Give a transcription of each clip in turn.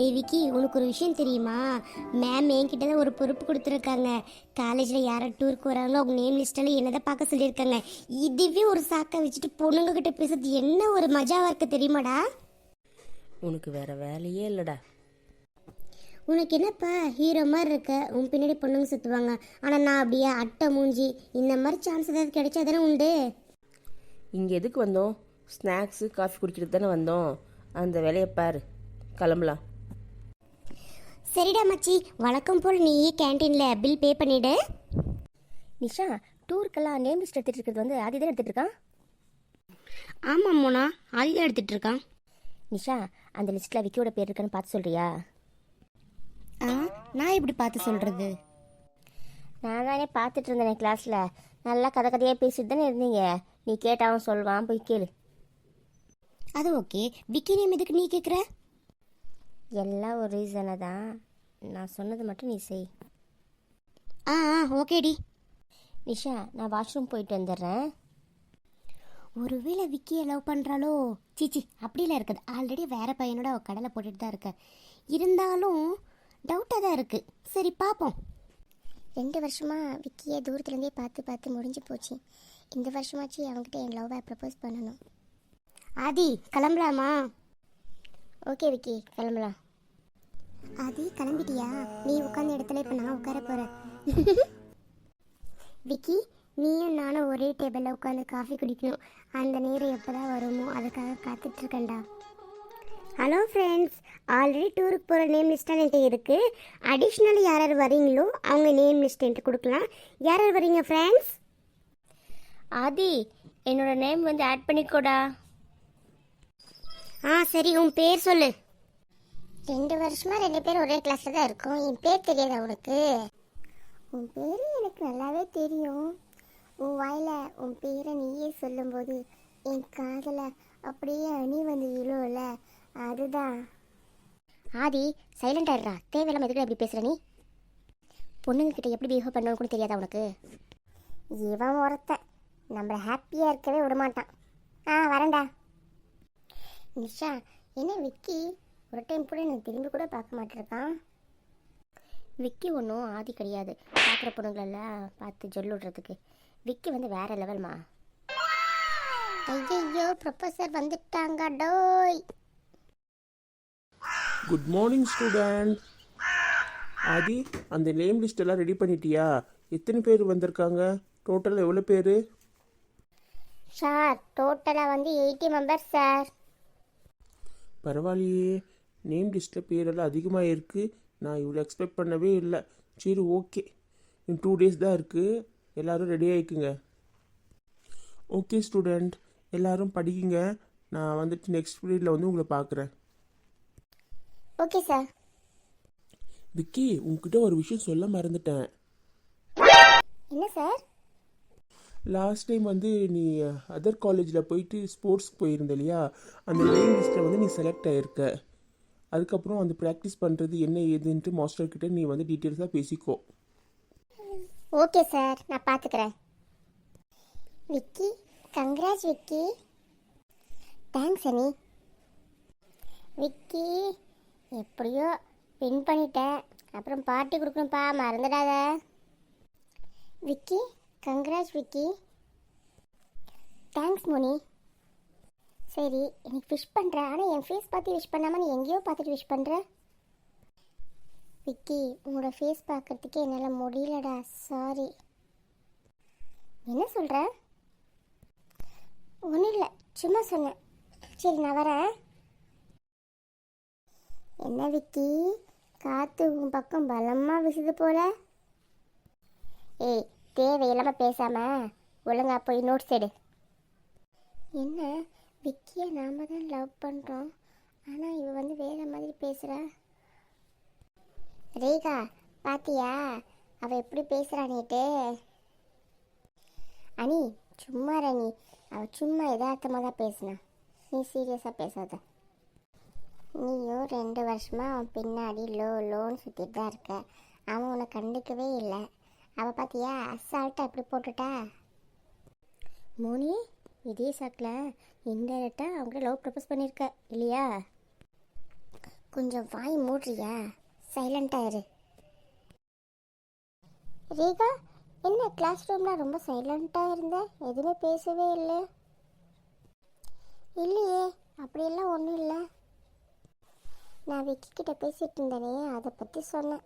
தேவிக்கு உனக்கு ஒரு விஷயம் தெரியுமா? மேம் என்கிட்ட தான் ஒரு பொறுப்பு கொடுத்துருக்காங்க. காலேஜில் யாரை டூருக்கு வராங்களோ அவங்க நேம் லிஸ்ட்டில் என்னதான் பார்க்க சொல்லியிருக்காங்க. இதுவே ஒரு சாக்கை வச்சுட்டு பொண்ணுங்க கிட்ட பேசுறது என்ன ஒரு மஜாவா இருக்கு தெரியுமாடா? உனக்கு வேற வேலையே இல்லைடா. உனக்கு என்னப்பா ஹீரோ மாதிரி இருக்க? உன் பின்னாடி பொண்ணுங்க சுற்றுவாங்க ஆனால் நான் அப்படியே? அட்டை மூஞ்சி இந்த மாதிரி சான்ஸ் ஏதாவது கிடைச்சா தானே உண்டு? இங்கே எதுக்கு வந்தோம்? ஸ்நாக்ஸு காஃபி குடிக்கிறதுக்கு தானே வந்தோம். அந்த வேலையை பாரு. கிளம்பலாம். சரிடா மச்சி. வழக்கம் போல் நீ கேன்டீனில் பில் பே பண்ணிவிடு நிஷா டூருக்கெல்லாம் நேம் லிஸ்ட் எடுத்துட்டு இருக்கிறது வந்து ஆதி தான் எடுத்துட்டு இருக்கான்? ஆமாம் மோனா. ஆதிதான் எடுத்துகிட்டு இருக்கான். நிஷா அந்த லிஸ்ட்டில் விக்கியோட பேர் இருக்கான்னு பார்த்து சொல்றியா? ஆ நான் எப்படி பார்த்து சொல்கிறது நான் தானே பார்த்துட்டு இருந்தேன் கிளாஸில். நல்லா கதை கதையாக பேசிட்டு தானே இருந்தீங்க. நீ கேட்டாவும் சொல்வான். போய் கேளு. அது ஓகே. விக்கி நேம் எதுக்கு நீ கேட்குற எல்லாம் ஒரு ரீசனை தான் நான் சொன்னது மட்டும் நீ செய். ஆ ஆ ஓகேடி நிஷா நான் வாஷ்ரூம் போயிட்டு வந்துடுறேன். ஒருவேளை விக்கியை லவ் பண்ணுறாளோ சீச்சி அப்படிலாம் இருக்குது. ஆல்ரெடி வேற பையனோட அவ கடலை போட்டுட்டு தான் இருக்க. இருந்தாலும் டவுட்டாக தான் இருக்குது சரி பார்ப்போம் ரெண்டு வருஷமா விக்கியை தூரத்துலேருந்தே பார்த்து பார்த்து முடிஞ்சு போச்சு. இந்த வருஷமாச்சு அவங்ககிட்ட என் லவ்வை ப்ரப்போஸ் பண்ணணும். ஆதி கிளம்பலாமா? ஓகே விக்கி கிளம்பலாம். ஆதி கிளம்பிட்டியா? நீ உட்காந்த இடத்துல இப்போ நான் உட்கார போகிறேன் விக்கி நீயும் நானும் ஒரே டேபிளில் உட்காந்து காஃபி குடிக்கணும். அந்த நேரம் எப்போ தான் வருமோ அதுக்காக காத்துட்ருக்கேன்டா. ஹலோ ஃப்ரெண்ட்ஸ் ஆல்ரெடி டூருக்கு போகிற நேம் லிஸ்ட்டாக என்கிட்ட இருக்குது அடிஷ்னல் யார் யார் வரீங்களோ அவங்க நேம் லிஸ்ட் என்கிட்ட கொடுக்கலாம். யார் யார் வரீங்க ஃப்ரெண்ட்ஸ் ஆதி என்னோட நேம் வந்து ஆட் பண்ணிக்கோடா. ஆ சரி உன் பேர் சொல்லு. ரெண்டு வருஷமா ரெண்டு பேரும் ஒரே கிளாஸில் தான் இருக்கோம். என் பேர் தெரியாதா உனக்கு? உன் பேர் எனக்கு நல்லாவே தெரியும். உன் வாயில உன் பேரை நீயே சொல்லும்போது என் காதல அப்படியே அணி வந்து விழும்ல அதுதான். ஆதி சைலண்ட் ஆயிடுறா தேவையில்லாம எதுக்கு அப்படி பேசுற நீ? பொண்ணுங்க கிட்ட எப்படி பிஹேவ் பண்ணணும் கூட தெரியாதா உனக்கு? இவன் ஒருத்த நம்மளை ஹாப்பியாக இருக்கவே விடமாட்டான். ஆ வரேன்டா. நிஷா என்ன விக்கி? ஒரு டைம் கூட எனக்கு திரும்பி கூட பார்க்க மாட்டிருக்கான். விக்கி ஒன்றும் ஆதி கிடையாது. பார்க்குற பொண்ணுங்களெல்லாம் பார்த்து ஜொல்லு விடுறதுக்கு விக்கி வந்து வேற லெவல்மா ஐயையோ ப்ரொஃபஸர் வந்துட்டாங்க டோய். குட் மார்னிங் ஸ்டூடெண்ட் ஆதி அந்த நேம் லிஸ்ட் எல்லாம் ரெடி பண்ணிட்டியா? எத்தனை பேர் வந்திருக்காங்க? டோட்டல் எவ்வளோ பேர்? சார் டோட்டலாக வந்து எயிட்டி மெம்பர்ஸ் சார் பரவாயில்லையே. நேம் லிஸ்ட்டில் பேரெல்லாம் அதிகமாக இருக்குது நான் இவ்வளோ எக்ஸ்பெக்ட் பண்ணவே இல்லை. சரி ஓகே இன்னும் டூ டேஸ் தான் இருக்குது எல்லோரும் ரெடி ஆகிக்குங்க ஓகே ஸ்டூடெண்ட் எல்லாரும் படிக்குங்க. நான் வந்துட்டு நெக்ஸ்ட் பீரியடில் வந்து உங்களை பார்க்குறேன் ஓகே சார் விக்கி உங்ககிட்ட ஒரு விஷயம் சொல்ல மறந்துட்டேன். என்ன சார் லாஸ்ட் டைம் வந்து நீ அதர் காலேஜில் போயிட்டு ஸ்போர்ட்ஸ்க்கு போயிருந்த இல்லையா? அந்த நேம் லிஸ்ட்டில் வந்து நீ செலக்ட் ஆகிருக்க அதுக்கப்புறம் அந்த ப்ராக்டிஸ் பண்ணுறது என்ன ஏதுன்ட்டு மாஸ்டர் கிட்ட நீ வந்து டீட்டெயில்ஸாக பேசிக்கோ. ஓகே சார் நான் பார்த்துக்கிறேன் விக்கி கங்க்ராஜ் விக்கி. தேங்க்ஸ் அனி. விக்கி எப்படியோ வின் பண்ணிட்டேன். அப்புறம் பார்ட்டி கொடுக்கணும்ப்பா. மறந்துடாத. விக்கி கங்க்ராஜ் விக்கி. தேங்க்ஸ் மோனி. சரி எனக்கு விஷ் பண்ணுறேன் ஆனால் என் ஃபேஸ் பார்த்து விஷ் பண்ணாமல் நீ எங்கேயோ பார்த்துட்டு விஷ் பண்ணுற விக்கி உங்களோட ஃபேஸ் பார்க்கறதுக்கே என்னால் முடியலடா. சாரி என்ன சொல்கிற ஒன்றும் இல்லை. சும்மா சொன்னேன். சரி நான் வரேன். என்ன விக்கி? காற்று உன் பக்கம் பலமாக விசுது போல. ஏய் தேவையில்லாமல் பேசாமல் ஒழுங்கா போய் நோட்ஸ் எடு. என்ன? விக்கியை நாம தான் லவ் பண்ணுறோம் ஆனால் இவ வந்து வேற மாதிரி பேசுகிறா ரேகா பாத்தியா? அவள் எப்படி பேசுறானேட்டு அனி சும்மா ரணி அவள் சும்மா எதார்த்தமாக தான் பேசினா. நீ சீரியஸாக பேசாத. நீயும் ரெண்டு வருஷமாக அவன் பின்னாடி லோ லோன்னு சுற்றிட்டு தான் இருக்க. அவன் உன்னை கண்டுக்கவே இல்லை. அவள் பார்த்தியா அசால்ட்டாக அப்படி போட்டுட்டா? மோனி இதே சாக்கில் இன்டைரக்டாக அவங்க லவ் ப்ரப்போஸ் பண்ணியிருக்க இல்லையா? கொஞ்சம் வாய் மூடுறியா? சைலண்டாக இரு. ரேகா என்ன கிளாஸ் ரூமில் ரொம்ப சைலண்ட்டாக இருந்த? எதுவுமே பேசவே இல்லை. இல்லையே அப்படியெல்லாம் ஒன்றும் இல்லை. நான் விக்கி கிட்ட பேசிட்டு இருந்தேனே அதை பற்றி சொன்னேன்.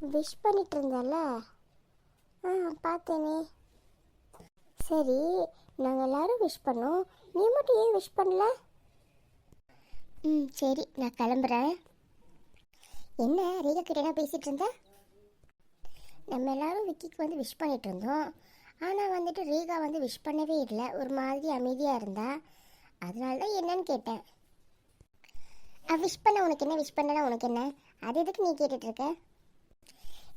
விஷ் பண்ணிட்டு இருந்தல ஆ பார்த்தேனே. சரி நாங்கள் எல்லாரும் விஷ் பண்ணோம். நீ மட்டும் ஏன் விஷ் பண்ணல? ம் சரி நான் கிளம்புறேன். என்ன ரேகா கிட்ட என்ன பேசிட்டு இருந்த? நம்ம எல்லாரும் விக்கிக்கு வந்து விஷ் பண்ணிட்டு இருந்தோம். ஆனால் வந்துட்டு ரேகா வந்து விஷ் பண்ணவே இல்லை. ஒரு மாதிரி அமைதியாக இருந்தா. அதனால தான் என்னன்னு கேட்டேன். விஷ் பண்ண உனக்கு என்ன விஷ் பண்ணனா உனக்கு என்ன? அது எதுக்கு நீ கேட்டுட்டு இருக்க?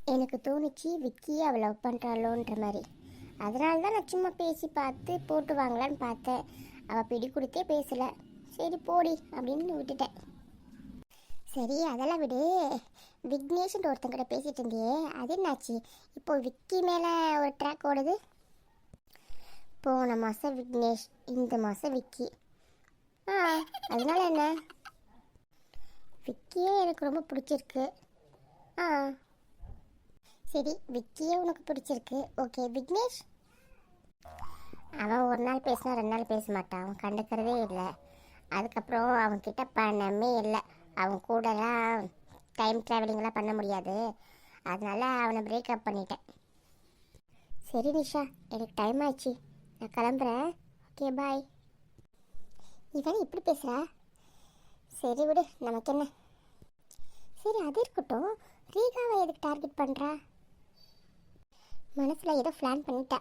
எனக்கு தோணுச்சு விக்கி அவள் லவ் பண்ணுறாளோன்ற மாதிரி. அதனால தான் நான் சும்மா பேசி பார்த்து போட்டு வாங்கலான்னு பார்த்தேன். அவள் பிடி கொடுத்தே பேசலை. சரி போடி அப்படின்னு விட்டுட்டேன். சரி அதெல்லாம் விடு. விக்னேஷ்ன்ற ஒருத்தங்கிட்ட பேசிட்டு இருந்தியே அது என்னாச்சு? இப்போ விக்கி மேலே ஒரு ட்ராக் ஓடுது. போன மாதம் விக்னேஷ் இந்த மாதம் விக்கி. ஆ அதனால என்ன? விக்கியே எனக்கு ரொம்ப பிடிச்சிருக்கு. ஆ சரி விக்கியே உனக்கு பிடிச்சிருக்கு. ஓகே விக்னேஷ்? அவன் ஒரு நாள் பேசினா ரெண்டு நாள் பேச மாட்டான். அவன் கண்டுக்கிறதே இல்லை. அதுக்கப்புறம் அவன்கிட்ட பணமே இல்லை. அவன் கூடலாம் டைம் ட்ராவலிங்லாம் பண்ண முடியாது. அதனால அவனை பிரேக்கப் பண்ணிட்டேன். சரி நிஷா எனக்கு டைம் ஆச்சு. நான் கிளம்புறேன். ஓகே பாய் இவன் இப்படி பேசுகிறா சரி விடு. நமக்கு என்ன சரி அது இருக்கட்டும். ரீகாவை எதுக்கு டார்கெட் பண்ணுறா மனசில் ஏதோ பிளான் பண்ணிட்டா